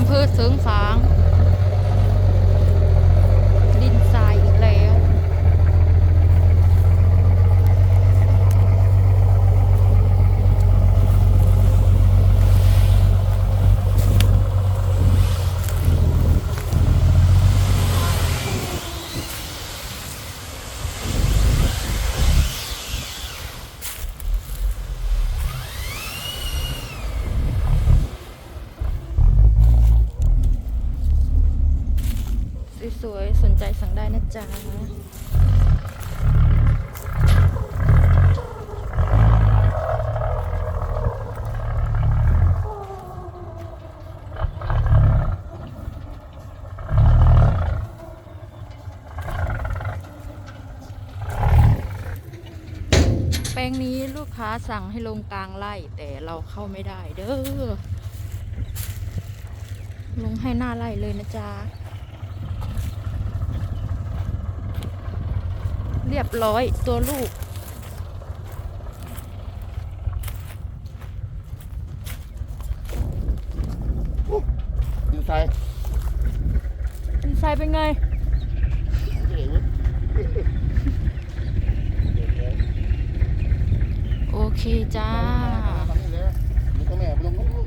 อำเภอเสริงสาง สวยๆ สนใจสั่งได้นะจ๊ะแปลงนี้ลูกค้าสั่งให้ลงกลางไร่แต่เราเข้าไม่ได้เด้อ ลงให้หน้าไร่เลยนะจ๊ะ เรียบร้อยตัวลูก ดินทรายดินทรายเป็นไง เจ๋งเว้ยโอเคจ้า ทำนี่เลยนี่ก็แม่ไปลงลูก